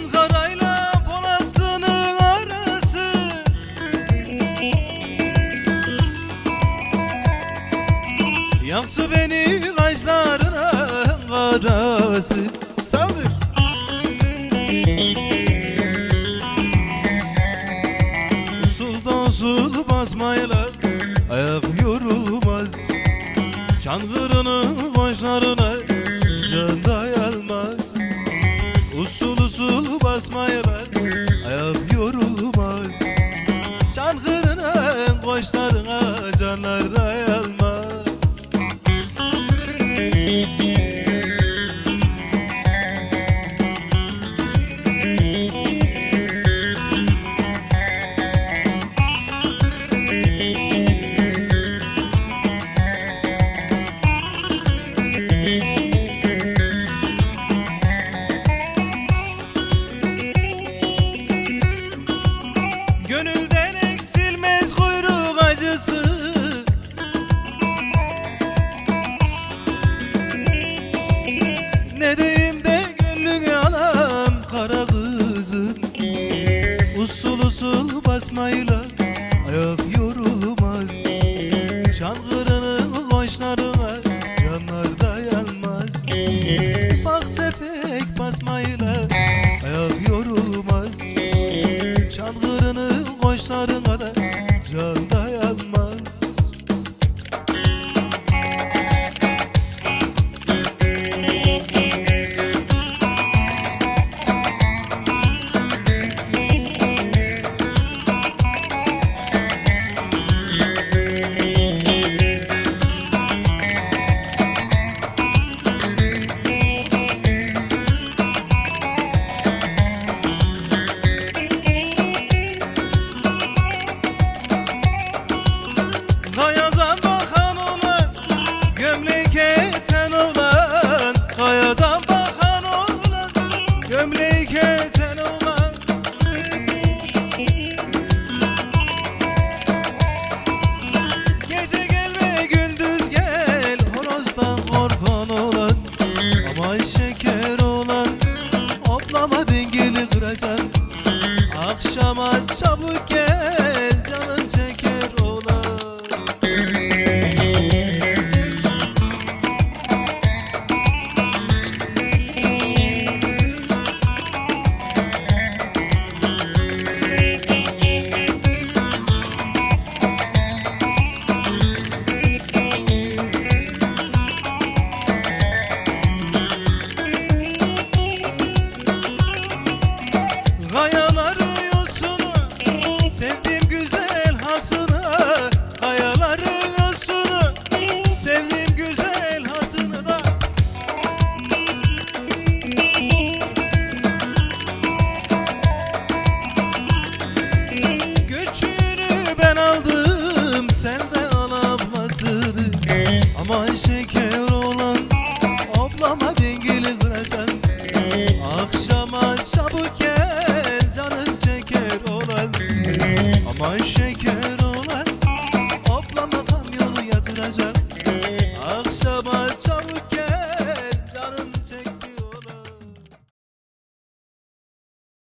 Ankara'yla Boğaz'ın arası. Yapsı beni kaşların karası Sabır Usuldan usul Ayak yorulmaz. Çangırının başlarına usul basmayla ayak yorulmaz. Çankırı'nın koçlarına canlar dayanmaz basmayla ayak yorulmaz şeker olan Hoplama dengeli kıracaksın Akşama çabuk gel Babay şeker olan Oblama dengeli kıracan Akşama çabuk gel Canım şeker olan. Aman şeker olan Oblama kamyonu yatıracak Akşama